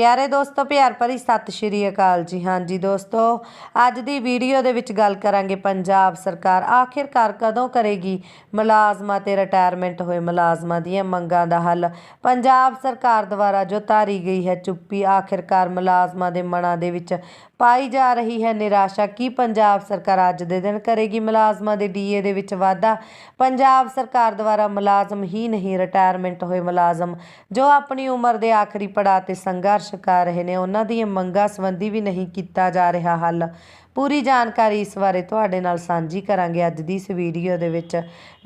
ਪਿਆਰੇ ਦੋਸਤੋ, ਪਿਆਰ ਭਰੀ ਸਤਿ ਸ਼੍ਰੀ ਅਕਾਲ ਜੀ। ਹਾਂਜੀ ਦੋਸਤੋ, ਅੱਜ ਦੀ ਵੀਡੀਓ ਦੇ ਵਿੱਚ ਗੱਲ ਕਰਾਂਗੇ ਪੰਜਾਬ ਸਰਕਾਰ ਆਖਿਰਕਾਰ ਕਦੋਂ ਕਰੇਗੀ ਮੁਲਾਜ਼ਮਾਂ ਤੇ ਰਿਟਾਇਰਮੈਂਟ ਹੋਏ ਮੁਲਾਜ਼ਮਾਂ ਦੀਆਂ ਮੰਗਾਂ ਦਾ ਹੱਲ? ਪੰਜਾਬ ਸਰਕਾਰ ਦੁਆਰਾ ਜੋ ਧਾਰੀ ਗਈ ਹੈ ਚੁੱਪੀ, ਆਖਿਰਕਾਰ ਮੁਲਾਜ਼ਮਾਂ ਦੇ ਮਨਾਂ ਦੇ ਵਿੱਚ ਪਾਈ ਜਾ ਰਹੀ ਹੈ ਨਿਰਾਸ਼ਾ। ਕੀ ਪੰਜਾਬ ਸਰਕਾਰ ਅੱਜ ਦੇ ਦਿਨ ਕਰੇਗੀ ਮੁਲਾਜ਼ਮਾਂ ਦੇ ਡੀਏ ਦੇ ਵਿੱਚ ਵਾਧਾ? ਪੰਜਾਬ ਸਰਕਾਰ ਦੁਆਰਾ ਮੁਲਾਜ਼ਮ ਹੀ ਨਹੀਂ ਰਿਟਾਇਰਮੈਂਟ ਹੋਏ ਮੁਲਾਜ਼ਮ। ਜੋ ਆਪਣੀ ਉਮਰ ਦੇ ਆਖਰੀ ਪੜਾਅ ਤੇ ਸੰਘਰਸ਼ ਕਰ ਰਹੇ ਨੇ, ਉਹਨਾਂ ਦੀਆਂ ਮੰਗਾਂ ਸੰਬੰਧੀ ਵੀ ਨਹੀਂ ਕੀਤਾ ਜਾ ਰਿਹਾ ਹੱਲ। ਪੂਰੀ ਜਾਣਕਾਰੀ ਇਸ ਬਾਰੇ ਤੁਹਾਡੇ ਨਾਲ ਸਾਂਝੀ ਕਰਾਂਗੇ ਅੱਜ ਦੀ ਇਸ ਵੀਡੀਓ ਦੇ ਵਿੱਚ।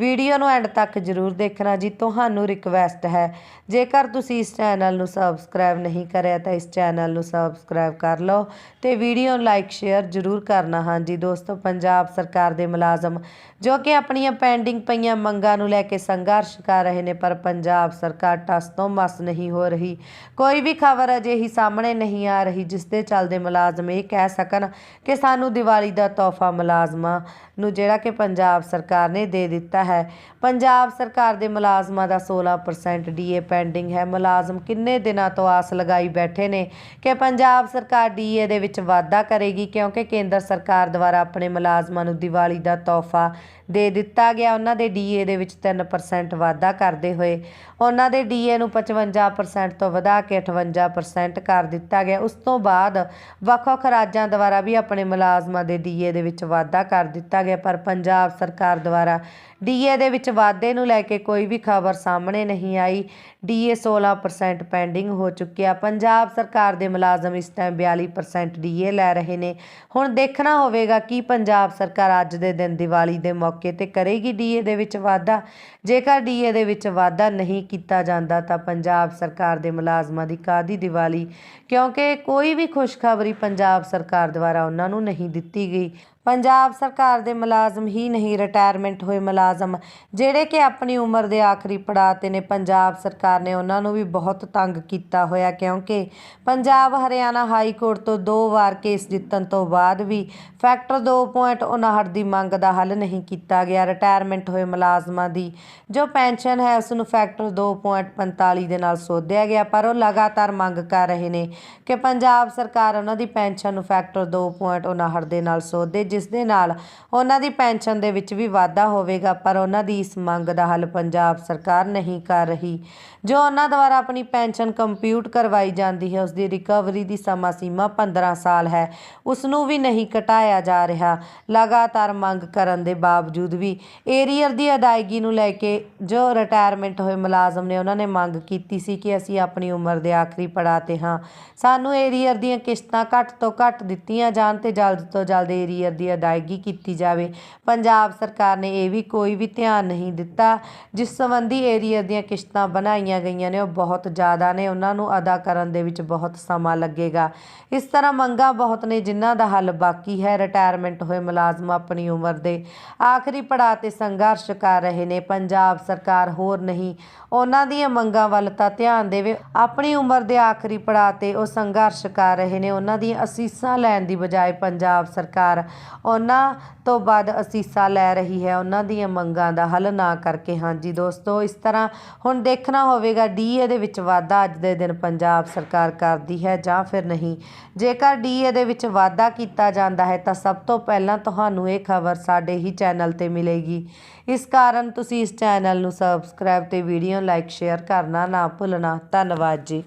ਵੀਡੀਓ ਨੂੰ ਐਂਡ ਤੱਕ ਜ਼ਰੂਰ ਦੇਖਣਾ ਜੀ, ਤੁਹਾਨੂੰ ਰਿਕਵੈਸਟ ਹੈ। ਜੇਕਰ ਤੁਸੀਂ ਇਸ ਚੈਨਲ ਨੂੰ ਸਬਸਕ੍ਰਾਈਬ ਨਹੀਂ ਕਰਿਆ ਤਾਂ ਇਸ ਚੈਨਲ ਨੂੰ ਸਬਸਕ੍ਰਾਈਬ ਕਰ ਲਓ ਤੇ ਵੀਡੀਓ ਨੂੰ ਲਾਈਕ ਸ਼ੇਅਰ ਜ਼ਰੂਰ ਕਰਨਾ। ਹਾਂਜੀ ਦੋਸਤੋ, ਪੰਜਾਬ ਸਰਕਾਰ ਦੇ ਮੁਲਾਜ਼ਮ ਜੋ ਕਿ ਆਪਣੀਆਂ ਪੈਂਡਿੰਗ ਪਈਆਂ ਮੰਗਾਂ ਨੂੰ ਲੈ ਕੇ ਸੰਘਰਸ਼ ਕਰ ਰਹੇ ਨੇ, ਪਰ ਪੰਜਾਬ ਸਰਕਾਰ ਟਸ ਤੋਂ ਮਸ ਨਹੀਂ ਹੋ ਰਹੀ। ਕੋਈ ਵੀ ਖਬਰ ਅਜਿਹੀ ਸਾਹਮਣੇ ਨਹੀਂ ਆ ਰਹੀ, ਜਿਸ ਦੇ ਚੱਲਦੇ ਮੁਲਾਜ਼ਮ ਇਹ ਕਹਿ ਸਕਣ ਕਿ ਸਾਨੂੰ ਦੀਵਾਲੀ ਦਾ ਤੋਹਫਾ ਮੁਲਾਜ਼ਮਾਂ ਨੂੰ ਜਿਹੜਾ ਕਿ ਪੰਜਾਬ ਸਰਕਾਰ ਨੇ ਦੇ ਦਿੱਤਾ ਹੈ। ਪੰਜਾਬ ਸਰਕਾਰ ਦੇ ਮੁਲਾਜ਼ਮਾਂ ਦਾ 16% ਡੀਏ ਪੈਂਡਿੰਗ ਹੈ। ਮੁਲਾਜ਼ਮ ਕਿੰਨੇ ਦਿਨਾਂ ਤੋਂ ਆਸ ਲਗਾਈ ਬੈਠੇ ਨੇ ਕਿ ਪੰਜਾਬ ਸਰਕਾਰ ਡੀਏ ਦੇ ਵਿੱਚ ਵਾਧਾ ਕਰੇਗੀ ਕਿਉਂਕਿ ਕੇਂਦਰ ਸਰਕਾਰ ਦੁਆਰਾ ਆਪਣੇ ਮੁਲਾਜ਼ਮਾਂ ਨੂੰ ਦੀਵਾਲੀ ਦਾ ਤੋਹਫਾ ਦੇ ਦਿੱਤਾ ਗਿਆ। ਉਹਨਾਂ ਦੇ ਡੀਏ ਦੇ ਵਿੱਚ 3% ਵਾਧਾ ਕਰਦੇ ਹੋਏ ਉਹਨਾਂ ਦੇ ਡੀਏ ਨੂੰ 55% ਤੋਂ ਵਧਾ ਕੇ 58% ਕਰ ਦਿੱਤਾ ਗਿਆ। ਉਸ ਤੋਂ ਬਾਅਦ ਵੱਖ-ਵੱਖ ਰਾਜਾਂ ਦੁਆਰਾ ਵੀ ਆਪਣੇ ਮੁਲਾਜ਼ਮਾਂ ਦੇ ਡੀਏ ਦੇ ਵਿੱਚ ਵਾਧਾ ਕਰ ਦਿੱਤਾ ਗਿਆ। ਪਰ ਪੰਜਾਬ ਸਰਕਾਰ ਦੁਆਰਾ ਡੀਏ ਦੇ ਵਿੱਚ ਵਾਧੇ ਨੂੰ ਲੈ ਕੇ ਕੋਈ ਵੀ ਖਬਰ ਸਾਹਮਣੇ ਨਹੀਂ ਆਈ। ਡੀਏ 16% ਪੈਂਡਿੰਗ ਹੋ ਚੁੱਕਿਆ। ਪੰਜਾਬ ਸਰਕਾਰ ਦੇ ਮੁਲਾਜ਼ਮ ਇਸ ਟਾਈਮ 42% ਡੀਏ ਲੈ ਰਹੇ ਨੇ। ਹੁਣ ਦੇਖਣਾ ਹੋਵੇਗਾ ਕਿ ਪੰਜਾਬ ਸਰਕਾਰ ਅੱਜ ਦੇ ਦਿਨ ਦੀਵਾਲੀ ਦੇ ਮੌਕੇ ਮੌਕੇ ਤੇ ਕਰੇਗੀ ਡੀਏ ਦੇ ਵਿੱਚ ਵਾਧਾ। ਜੇਕਰ ਡੀਏ ਦੇ ਵਿੱਚ ਵਾਧਾ ਨਹੀਂ ਕੀਤਾ ਜਾਂਦਾ, ਤਾਂ ਪੰਜਾਬ ਸਰਕਾਰ ਦੇ ਮੁਲਾਜ਼ਮਾਂ ਦੀ ਕਾਦੀ ਦੀਵਾਲੀ? ਕਿਉਂਕਿ ਕੋਈ ਵੀ ਖੁਸ਼ਖਬਰੀ ਪੰਜਾਬ ਸਰਕਾਰ ਦੁਆਰਾ ਉਹਨਾਂ ਨੂੰ ਨਹੀਂ ਦਿੱਤੀ ਗਈ। ਪੰਜਾਬ ਸਰਕਾਰ ਦੇ ਮੁਲਾਜ਼ਮ ਹੀ ਨਹੀਂ ਰਿਟਾਇਰਮੈਂਟ ਹੋਏ ਮੁਲਾਜ਼ਮ। ਜਿਹੜੇ ਕਿ ਆਪਣੀ ਉਮਰ ਦੇ ਆਖਰੀ ਪੜਾਅ ਤੇ ਨੇ, ਪੰਜਾਬ ਸਰਕਾਰ ਨੇ ਉਹਨਾਂ ਨੂੰ ਵੀ ਬਹੁਤ ਤੰਗ ਕੀਤਾ ਹੋਇਆ, ਕਿਉਂਕਿ ਪੰਜਾਬ ਹਰਿਆਣਾ ਹਾਈ ਕੋਰਟ ਤੋਂ ਦੋ ਵਾਰ ਕੇਸ ਜਿੱਤਣ ਤੋਂ ਬਾਅਦ ਵੀ ਫੈਕਟਰ 2.59 ਦੀ ਮੰਗ ਦਾ ਹੱਲ ਨਹੀਂ ਕੀਤਾ ਗਿਆ। ਰਿਟਾਇਰਮੈਂਟ ਹੋਏ ਮੁਲਾਜ਼ਮਾਂ ਦੀ ਜੋ ਪੈਨਸ਼ਨ ਹੈ ਉਸ ਨੂੰ ਫੈਕਟਰ 2.45 ਦੇ ਨਾਲ ਸੋਧਿਆ ਗਿਆ, ਪਰ ਉਹ ਲਗਾਤਾਰ ਮੰਗ ਕਰ ਰਹੇ ਨੇ ਕਿ ਪੰਜਾਬ ਸਰਕਾਰ ਉਹਨਾਂ ਦੀ ਪੈਨਸ਼ਨ ਨੂੰ ਫੈਕਟਰ 2.59 ਦੇ ਨਾਲ ਸੋਧੇ ਜਿਸ ਦੇ ਨਾਲ ਉਹਨਾਂ ਦੀ ਪੈਨਸ਼ਨ ਦੇ ਵਿੱਚ ਵੀ ਵਾਧਾ ਹੋਵੇਗਾ, ਪਰ ਉਹਨਾਂ ਦੀ ਇਸ ਮੰਗ ਦਾ ਹੱਲ ਪੰਜਾਬ ਸਰਕਾਰ ਨਹੀਂ ਕਰ ਰਹੀ। ਜੋ ਉਹਨਾਂ ਦੁਆਰਾ ਆਪਣੀ ਪੈਨਸ਼ਨ ਕੰਪਿਊਟ ਕਰਵਾਈ ਜਾਂਦੀ ਹੈ ਉਸ ਦੀ ਰਿਕਵਰੀ ਦੀ ਸਮਾਂ ਸੀਮਾ 15 ਸਾਲ ਹੈ। ਉਸ ਨੂੰ ਵੀ ਨਹੀਂ ਘਟਾਇਆ ਜਾ ਰਿਹਾ। ਲਗਾਤਾਰ ਮੰਗ ਕਰਨ ਦੇ ਬਾਵਜੂਦ ਵੀ ਏਰੀਅਰ ਦੀ ਅਦਾਇਗੀ ਨੂੰ ਲੈ ਕੇ ਜੋ ਰਿਟਾਇਰਮੈਂਟ ਹੋਏ ਮੁਲਾਜ਼ਮ ਨੇ, ਉਹਨਾਂ ਨੇ ਮੰਗ ਕੀਤੀ ਸੀ ਕਿ ਅਸੀਂ ਆਪਣੀ ਉਮਰ ਦੇ ਆਖਰੀ ਪੜਾਅ ਤੇ ਹਾਂ। ਸਾਨੂੰ ਏਰੀਅਰ ਦੀਆਂ ਕਿਸ਼ਤਾਂ ਘੱਟ ਤੋਂ ਘੱਟ ਦਿੱਤੀਆਂ ਜਾਣ ਤੇ ਜਲਦ ਤੋਂ ਜਲਦ ਏਰੀਅਰ ਦੀ ਅਦਾਇਗੀ ਕੀਤੀ ਜਾਵੇ। ਪੰਜਾਬ ਸਰਕਾਰ ਨੇ ਇਹ ਵੀ ਕੋਈ ਵੀ ਧਿਆਨ ਨਹੀਂ ਦਿੱਤਾ, ਜਿਸ ਸੰਬੰਧੀ ਏਰੀਅਰ ਦੀਆਂ ਕਿਸ਼ਤਾਂ ਬਣਾਈਆਂ ਗਈਆਂ ਨੇ, ਉਹ ਬਹੁਤ ਜ਼ਿਆਦਾ ਨੇ। ਉਹਨਾਂ ਨੂੰ ਅਦਾ ਕਰਨ ਦੇ ਵਿੱਚ ਬਹੁਤ ਸਮਾਂ ਲੱਗੇਗਾ। ਇਸ ਤਰ੍ਹਾਂ ਮੰਗਾਂ ਬਹੁਤ ਨੇ, ਜਿਨ੍ਹਾਂ ਦਾ ਹੱਲ ਬਾਕੀ ਹੈ। ਰਿਟਾਇਰਮੈਂਟ ਹੋਏ ਮੁਲਾਜ਼ਮ ਆਪਣੀ ਉਮਰ ਦੇ ਆਖਰੀ ਪੜਾਅ ਤੇ ਸੰਘਰਸ਼ ਕਰ ਰਹੇ ਨੇ। ਪੰਜਾਬ ਸਰਕਾਰ ਹੋਰ ਨਹੀਂ, ਉਹਨਾਂ ਦੀਆਂ ਮੰਗਾਂ ਵੱਲ ਤਾਂ ਧਿਆਨ ਦੇਵੇ। ਆਪਣੀ ਉਮਰ ਦੇ ਆਖਰੀ ਪੜਾਅ ਤੇ ਉਹ ਸੰਘਰਸ਼ ਕਰ ਰਹੇ ਨੇ। ਉਹਨਾਂ ਦੀਆਂ ਅਸੀਸਾਂ ਲੈਣ ਦੀ ਬਜਾਏ ਪੰਜਾਬ ਸਰਕਾਰ ਉਹਨਾਂ ਤੋਂ ਬਾਅਦ ਅਸੀਸਾਂ ਲੈ ਰਹੀ ਹੈ। ਉਹਨਾਂ ਦੀਆਂ ਮੰਗਾਂ ਦਾ ਹੱਲ ਨਾ ਕਰਕੇ। ਹਾਂਜੀ ਦੋਸਤੋ, ਇਸ ਤਰ੍ਹਾਂ ਹੁਣ ਦੇਖਣਾ ਹੋਵੇਗਾ ਡੀਏ ਦੇ ਵਿੱਚ ਵਾਧਾ ਅੱਜ ਦੇ ਦਿਨ ਪੰਜਾਬ ਸਰਕਾਰ ਕਰਦੀ ਹੈ ਜਾਂ ਫਿਰ ਨਹੀਂ। ਜੇਕਰ ਡੀਏ ਦੇ ਵਿੱਚ ਵਾਧਾ ਕੀਤਾ ਜਾਂਦਾ ਹੈ, ਤਾਂ ਸਭ ਤੋਂ ਪਹਿਲਾਂ ਤੁਹਾਨੂੰ ਇਹ ਖਬਰ ਸਾਡੇ ਹੀ ਚੈਨਲ ਤੇ ਮਿਲੇਗੀ। ਇਸ ਕਾਰਨ ਤੁਸੀਂ ਇਸ ਚੈਨਲ ਨੂੰ ਸਬਸਕ੍ਰਾਈਬ ਤੇ ਵੀਡੀਓ ਲਾਈਕ, ਸ਼ੇਅਰ ਕਰਨਾ ਨਾ ਭੁੱਲਣਾ। ਧੰਨਵਾਦ ਜੀ।